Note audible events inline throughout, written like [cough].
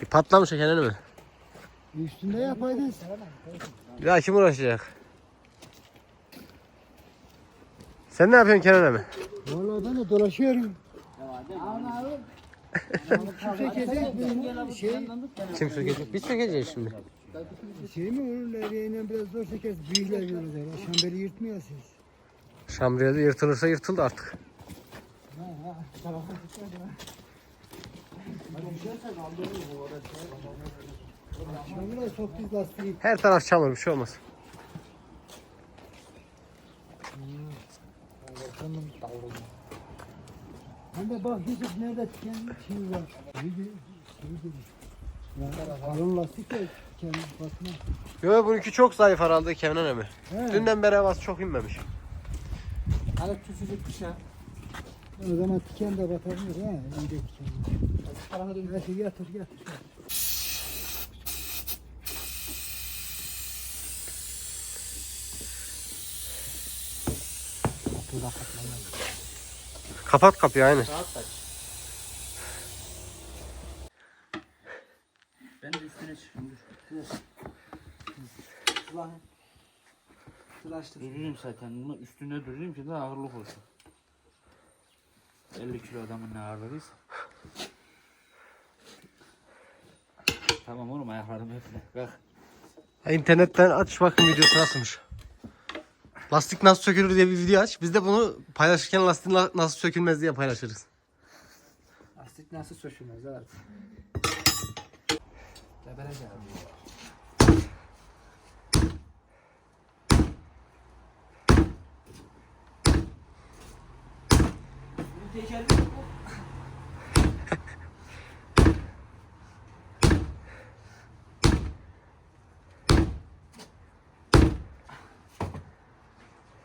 Bir patlamış kendine mi? Üstünde yapaydın. Ya kim uğraşacak? Sen ne yapıyorsun Kenan abi? Vallahi ben de dolaşıyorum. Çekecek bir şey, Kim sökecek? Biz sökeceğiz şimdi. şey mi olur? Levyeyle biraz zor çekeriz. Büyükler görürler. Şambeli yırtmıyor siz. Şambriyeli yırtılırsa yırtıldı artık. Her taraf çamur bir şey olmaz. Hem de bak Yusuf nerede tiken şey var. Kalın lastik de tiken batmaz. Yo bununki çok zayıf herhalde Kenan abi. He. Dünden beri havası çok inmemiş. Hani küçücük bir şey. O zaman tiken de batamıyor ha. İyi de tiken. Hadi yatır yatır. Kapat kapıyı aynı. Kaç? Ben de üstüne çıkayım dur. Tıraştır. Durayım zaten. Bunu üstüne durayım ki daha ağırlık olsun. 50 kilo adamın ne ağırlığıysa. Tamam oğlum ayaklarım hep. Bak. İnternetten aç bakın videosu nasılmış. Lastik nasıl sökülür diye bir video aç. Biz de bunu paylaşırken lastiğin la- nasıl sökülmez diye paylaşırız. Lastik nasıl sökülmez evet. Gebereceğim.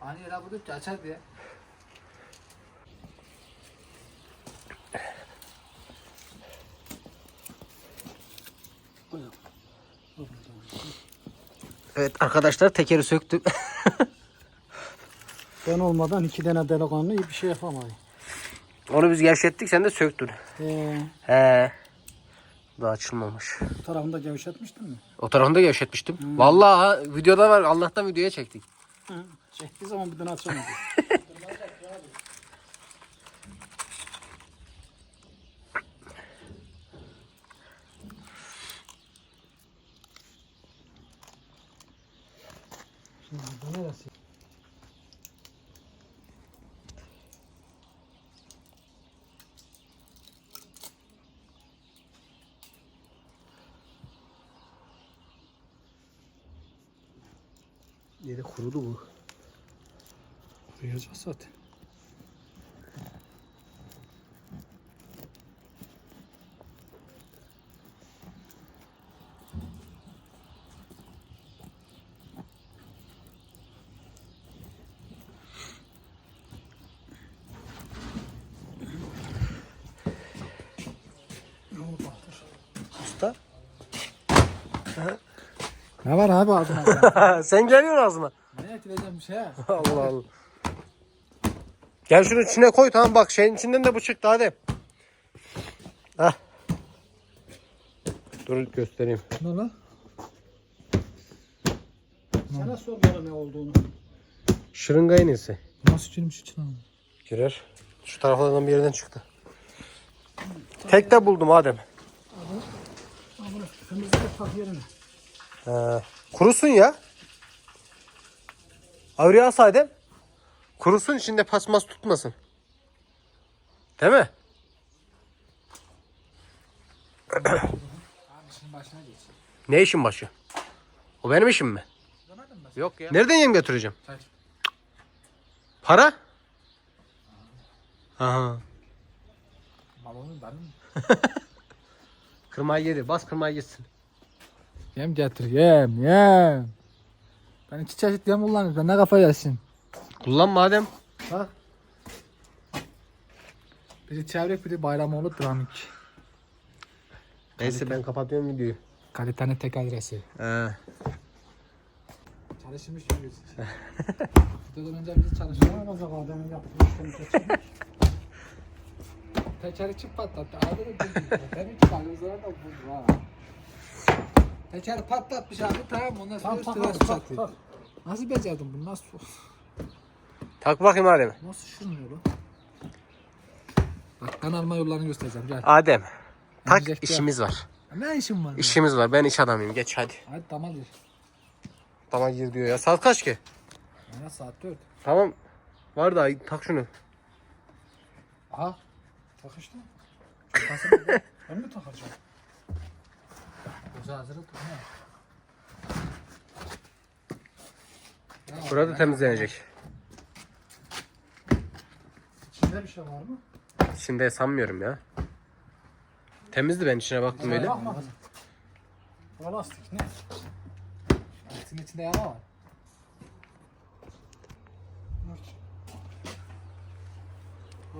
Hani yere bulduk ki açar diye. Evet arkadaşlar tekeri söktüm. [laughs] Ben olmadan iki tane delikanlı bir şey yapamayız. Onu biz gevşettik sen de söktün. Ee, He. Daha açılmamış. bu tarafında gevşetmiştin mi? O tarafını da gevşetmiştim. Vallahi ha, videoda var. Allah'tan videoya çektik. Hı. Çektiği zaman bir tane açamadı. Şimdi bu neresi? Yeri kurudu bu. Kuruyacak zaten. Usta. Ne var abi ağzına? [laughs] sen geliyorsun ağzıma. ne ekleyeceğim bir şey? Allah Allah. Gel şunu içine koy tamam bak şeyin içinden de bu çıktı hadi. Hah. Dur göstereyim. Ne lan? Sana sormalı ne olduğunu. Şırınga iğnesi. Nasıl girmiş içine? Girer. Şu taraflardan bir yerden çıktı. Tek de buldum Adem. Bunu kırmızı da tak yerine. Ee, kurusun ya. Avriya Adem. Kurusun içinde pasmas tutmasın. Değil mi? [clears throat] Ne işin başı? O benim işim mi? Yok ya. Nereden yem götüreceğim? Para? Aha. Balonu benim mi? [laughs] Kırmayı yedi. Bas kırmayı gitsin. Yem getir yem yem. Ben iki çeşit yem kullanıyorum. Ben ne kafa yesin. Kullan madem. Bak. Biri çevrek biri bayramoğlu dramik. Neyse ben kapatıyorum videoyu. Kalitenin tek adresi. Ee, Çalışmış yürüyoruz. Videodan önce bizi çalıştırmaz. adamın yaptığı işlemi Tekeri çift patlattı. De buldu. İki tane uzara da buldu ha. Tekeri patlatmış abi tamam ondan sonra üstüne su çakıyor. Nasıl becerdin bunu nasıl? Tak bakayım Adem. Nasıl şurmuyor lan? Bak kanalma yollarını göstereceğim gel. Adem. Tak işimiz var. Ne işin var? İşimiz var. Ben iş adamıyım. Geç hadi. Hadi tamam gir. Tamam gir diyor ya. Saat kaç ki? Ya saat 4. Tamam. Var da tak şunu. Aha. Takıştı. Takasın Ben mi takacağım? Ne? Burada temizlenecek. İçinde bir şey var mı? Şimdi sanmıyorum ya. Temizdi ben içine baktım öyle. Bakma. Bu lastik ne? Lastiğin içinde yama var.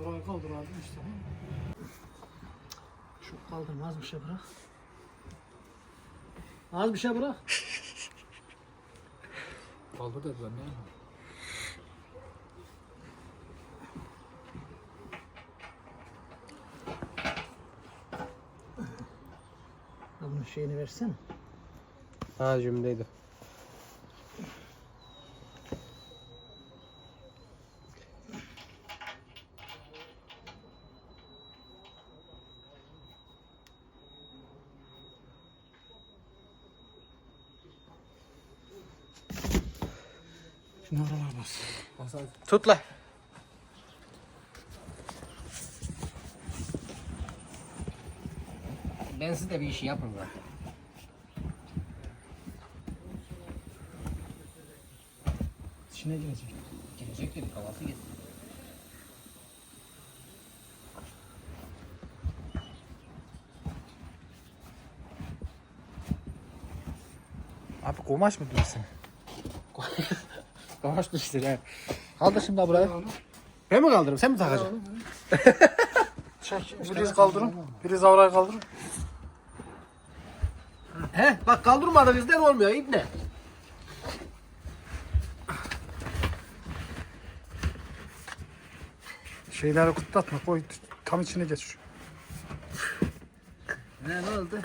Orayı kaldır abi işte. Şu kaldırma az bir şey bırak. Az bir şey bırak. Kaldır dediler ne? Bunun şeyini versene. Ha cümleydi. Şunu oralar bas. Bas hadi. Tut la. Ben siz de bir işi yapın zaten. İçine girecek. Gelecek dedik havası gitsin. Abi kumaş mı diyorsun? [laughs] kumaş düştü ya. Kaldır şimdi abi buraya. Ben mi kaldırırım? Sen mi takacaksın? Çek. Biriz kaldırın. Biriz avrayı kaldırın. He bak kaldırmadı bizden olmuyor İbne. Şeyleri kutlatma koy tam içine geç. Ne ne oldu?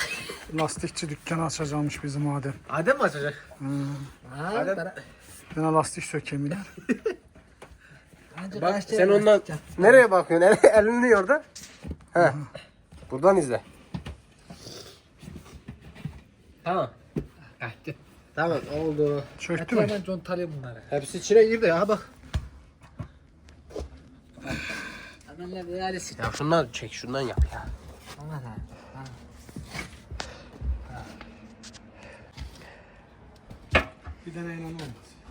Lastikçi dükkanı açacakmış bizim Adem. Adem mi açacak? Ha, Hadi. bana- Bana lastik sökemiler. [laughs] Bence Bak sen tane ondan nereye bakıyorsun? El, [laughs] elini orada. He. Buradan izle. Tamam. Hadi. Tamam oldu. Çöktü mü? hemen contalayım bunları. Hepsi içine girdi ya bak. Hemen ne realisi. Ya şundan çek şundan yap ya. Aman ha. ha. Bir deneyle olmaz.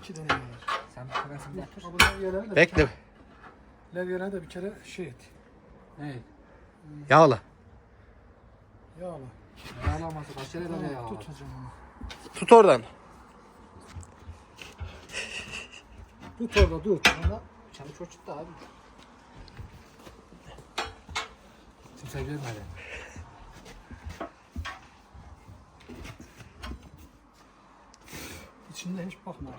İki deneyle var. Sen de, Bekle. Levyeleri de bir kere şey et. Ne? Yağla. Yağla. Yağlaması kaç kere böyle Tut yağlar. hocam onu. Tut oradan. Tut orada dur. Ona çabuk çok çıktı abi. Kimse görmedi. İçinde hiç bakma.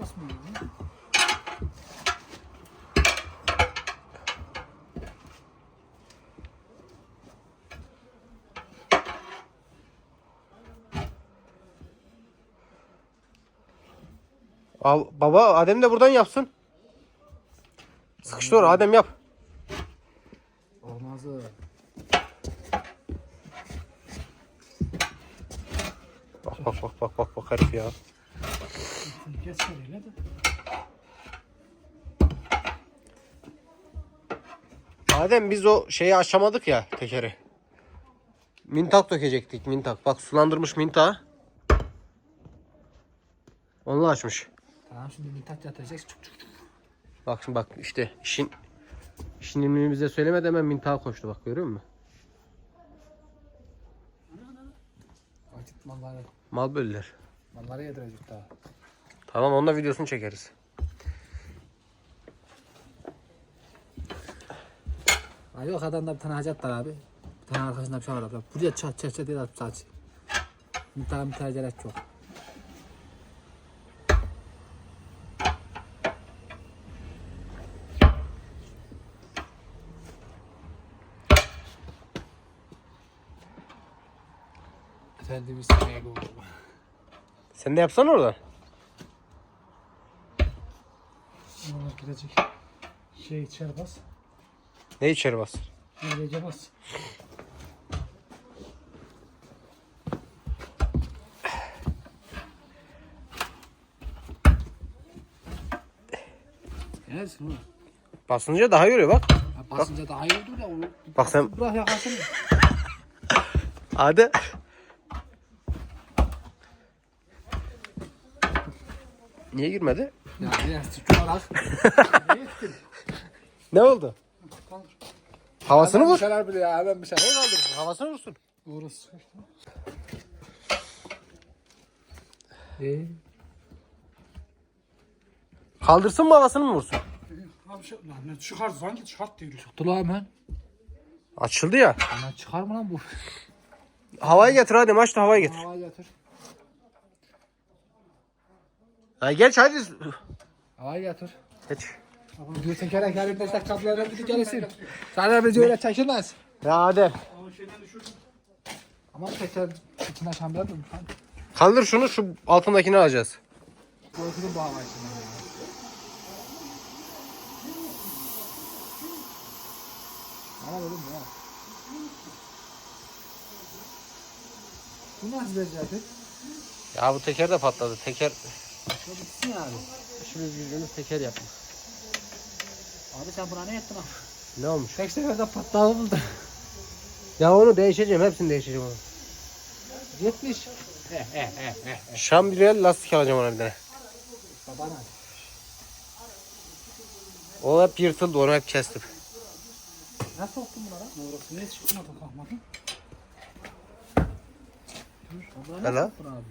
Basmıyor. Al baba Adem de buradan yapsın. Sıkıştır Adem yap. Olmaz o. Bak bak bak bak bak bak herif ya. Geç seriyle de. Adem biz o şeyi aşamadık ya tekeri. Mintak dökecektik mintak. Bak sulandırmış mintağı. Onu açmış. Tamam şimdi mintak yatıracaksın. Çuk çuk çuk. Bak şimdi bak işte işin işin bize söylemedi hemen mintağa koştu bak görüyor musun? Malları, Mal bölüler. malları yedirecek daha. Tamam onda videosunu çekeriz. Ay yok adamda bir tane hacat var abi. Bir tane arkasında bir şey var abi. Buraya çat çat çat diye atıp aç. Bir tane bir tane gerek yok. Efendimiz Sen de yapsan orada. Gidecek. Şey içeri bas. Ne içeri bas? Öylece bas. Yersin oğlum. Basınca daha görüyor bak. Ya basınca daha iyi olur ya. Onu Bak sen bırak yakasını. hadi. Niye girmedi? Ya. [laughs] Ne oldu? Havasını vur. Şeyler biliyor ya. Ben bir şeyler kaldırdım. Havasını vursun. Orası işte. Ee, Kaldırsın mı havasını mı vursun? Abi şey, lan ne çıkar sanki çıkart diyor. dur lan hemen. Açıldı ya. Ana çıkar mı lan bu? Havayı getir hadi maçta havayı getir. Havayı getir. Ha geç hadi. Havayı getir. Geç. Diyor tekerek her bir dakika kapılarına bir gelsin. Sana bizi öyle çekilmez. Ya hadi. Ama teker içine şampiyon durmuş lan. Kaldır şunu şu altındakini alacağız. Bu içinden. ya. Ama oğlum ya. Bu nasıl becerdi? Ya bu teker de patladı. Teker Bu bitsin yani. işimiz gücümüz teker yapma. Abi sen buna ne ettin ha? Ne olmuş? Tek seferde patladı buldu. Ya onu değişeceğim. Hepsini değişeceğim onu. 70. Şambirel lastik alacağım ona bir tane. Babana. O hep yırtıldı. Onu hep kestim. Nasıl soktun buna lan? Orası niye çıkmadı kalkmadı? Buna Hele. ne soktun abi?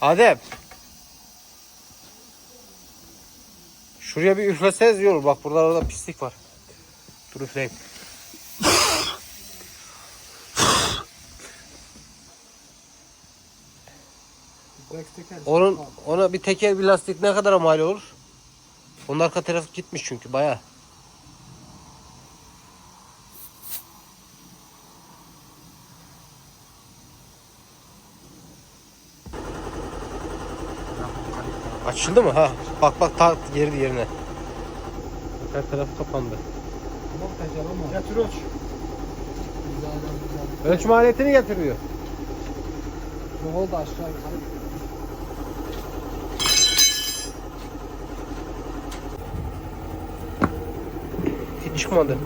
Adem. Şuraya bir üfleseniz iyi. Bak burada orada pislik var. Dur üfleyeyim. Onun ona bir teker bir lastik ne kadar mal olur? Onun arka tarafı gitmiş çünkü baya. Açıldı mı? Ha. Bak bak ta girdi yerine. Her taraf kapandı. Getir ölç. Ölçüm aletini getiriyor. Bu oldu aşağı yukarı. Hiç çıkmadı.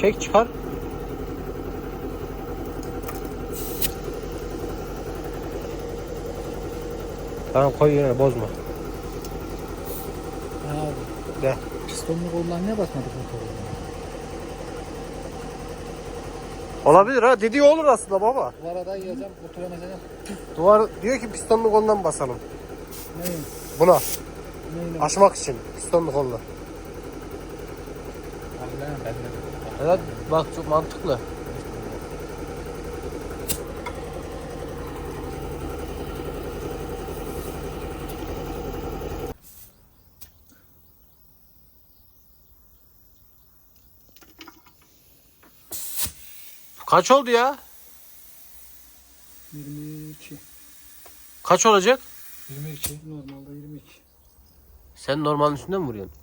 Çek çıkar. Tamam koy yerine bozma. Abi. De. Pistonlu kollar niye basmadık motoru? Olabilir ha dediği olur aslında baba. Bu arada yiyeceğim motora mesela. Duvar diyor ki pistonlu koldan basalım. Neyin? Buna Neyin? açmak için pistonlu kolla. Lan ben de. Evet bak çok mantıklı. Kaç oldu ya? 22. Kaç olacak? 22. Normalde 22. Sen normalin üstünde mi vuruyorsun?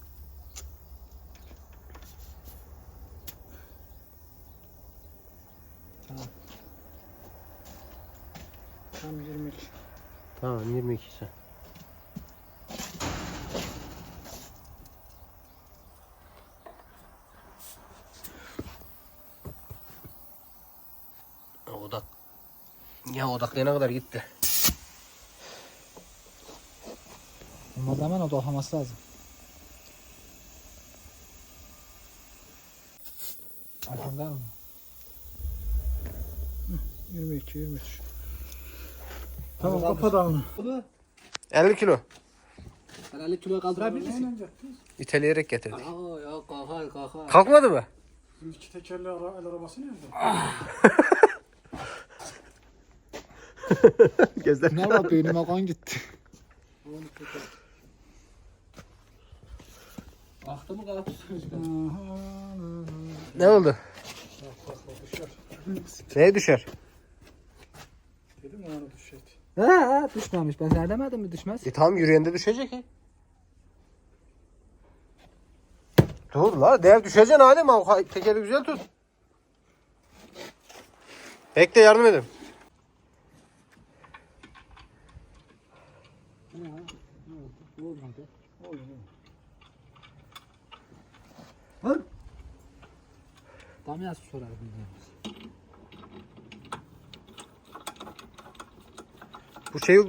Tam 22. Tamam 22 ise. Odak. Ya odaklayana kadar gitti. Bunlar hemen odaklaması lazım. Arkanda mı? 22, 23. Tamam kapat onu. 50 kilo. Sen 50 kilo kaldırabilir misin? İteleyerek getirdik. Aa ya kalkar kalkar. Kalkmadı mı? İki tekerli ara, el arabası nerede? [laughs] Gözler. Ne var beynime kan gitti. Aktı mı kalktı? Ne oldu? Neye düşer? Dedim ya ona düşecek. He he düşmemiş. Ben sana demedim mi düşmez? E tamam yürüyende düşecek ki. Dur la dev düşeceksin Adem abi tekeri güzel tut. Bekle yardım edeyim. Tam yaz sorar bildiğimiz. Bu şey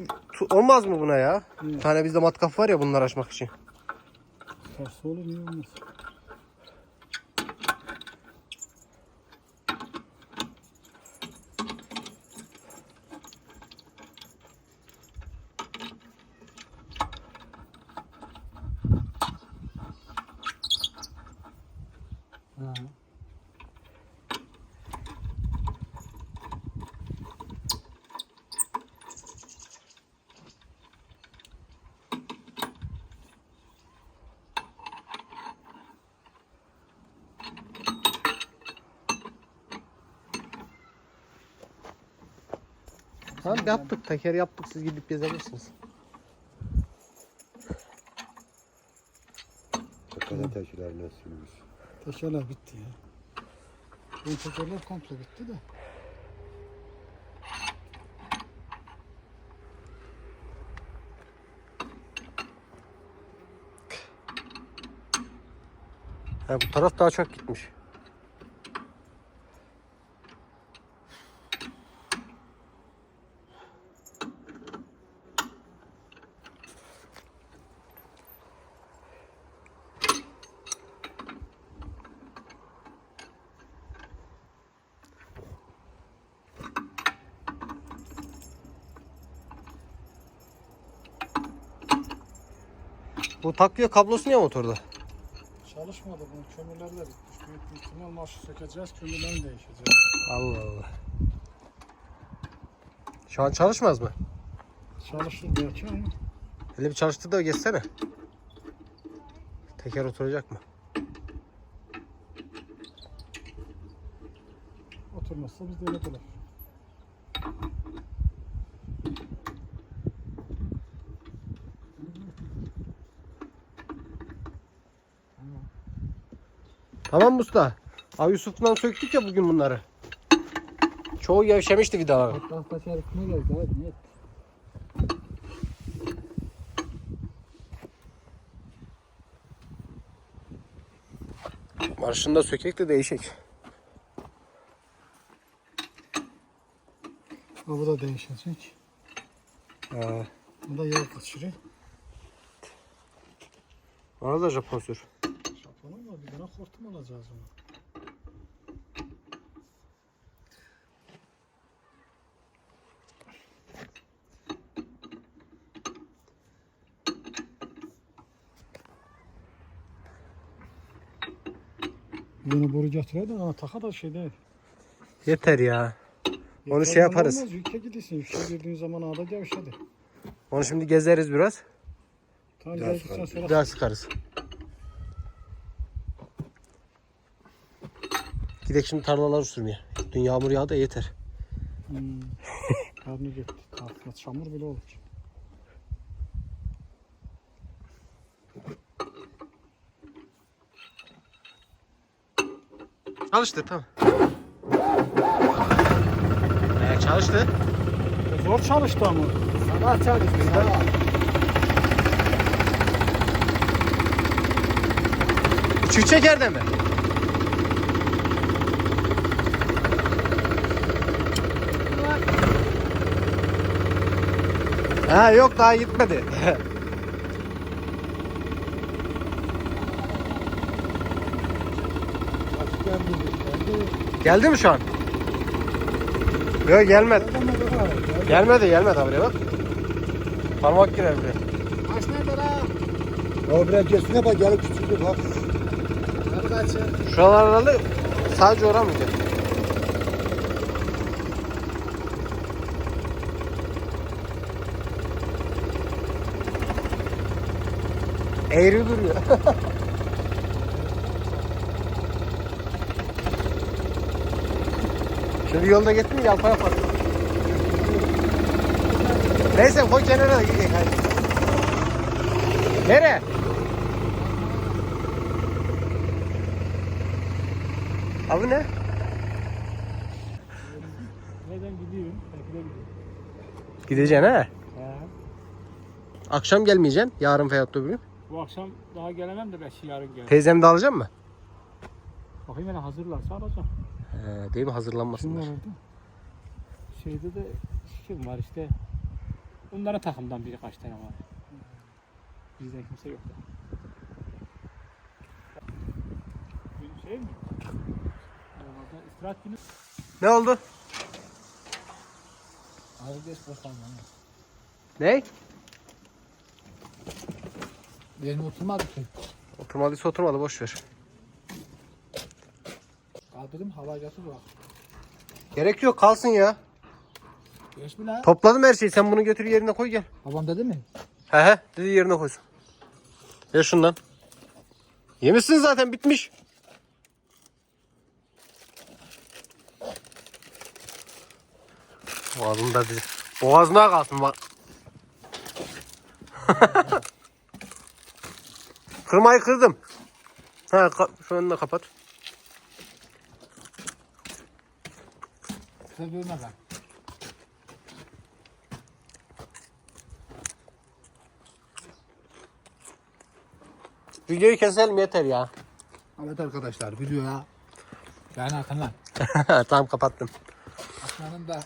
olmaz mı buna ya? Bir tane bizde matkap var ya bunları açmak için. Tersi olur niye olmaz? Ha. Tamam yaptık teker yaptık siz gidip gezebilirsiniz. Hakikaten teşkilerine sürmüş. Tekerler bitti ya. Benim tekerler komple bitti de. Ha, bu taraf daha çok gitmiş. Bu takviye kablosu niye motorda? Çalışmadı bunun kömürleri de bitmiş. Büyük bir ihtimal marşı sökeceğiz, kömürlerin değişecek. Allah Allah. Şu an çalışmaz mı? Çalışır belki ama Hele bir çalıştır da geçsene. Teker oturacak mı? oturmazsa biz de öyle kalır. Tamam usta. Abi Yusuf'tan söktük ya bugün bunları. Çoğu gevşemişti vidaları. Hatta kaçar üstüne geldi abi net. Marşını da sökek de değişik. Ha, bu da değişecek. Ee, Bu da yağ kaçırıyor. ona da Japon sür. Şapanın var bir tane hortum alacağız onu. Tane boru getiriyor da ama taka da şey değil. Yeter ya. Onu şey yaparız. Olmaz, yükle gidiyorsun. Yükle girdiğin zaman ağda gevşedi. Onu şimdi gezeriz biraz. Tamam gezdikten sonra daha sıkarız. Gidelim şimdi tarlaları sürmeye. Dün yağmur yağdı ya yeter. Hmm. Karnı gitti. Altına çamur bile olur. Çalıştı tamam. Ee, çalıştı. Zor çalıştı ama. Sabah çalışmış sabah. Üçü çekerden mi? Ha yok daha gitmedi. Geldi mi şu an? Yok gelmedi. Gelmedi gelmedi abi bak. Parmak girer buraya. Kaç nerede la? Ya biraz geçsine bak gelip küçüldü bak. Şuralar aralı sadece oran Eğri duruyor. [laughs] Şimdi yolda gittin yalpa yapar. Neyse koy kenara da gidelim hadi. Nereye? Abi ne? Neden gidiyorum? De gidiyorum. Gideceksin ha? He. Akşam gelmeyeceksin. Yarın veyahut da bugün. Bu akşam daha gelemem de belki yarın gelirim. Teyzem de alacak mı? Bakayım hele hazırlarsa alacağım. He, değil mi? Hazırlanmasınlar. orada? Şeyde de kim var işte. Onların takımdan birkaç tane var. Bizden kimse yok. Gün şey mi? İstirahat günü. Ne oldu? Abi geç bakalım. Ne? Benim oturmadı ki. Oturmadıysa oturmadı boş ver. Kaldırdım hava götür bak. Gerek yok kalsın ya. Geç mi lan? Topladım her şeyi. Sen bunu götür yerine koy gel. Babam dedi mi? He he dedi yerine koysun. Ver şundan. Yemişsin zaten bitmiş. Boğazımda bir. Boğazına kalsın bak. [laughs] Kırmayı kırdım. Ha şu de kapat. Görme ben. Videoyu keselim yeter ya. Evet arkadaşlar videoya. Yani Hakan lan. [laughs] tamam kapattım. Aslanın da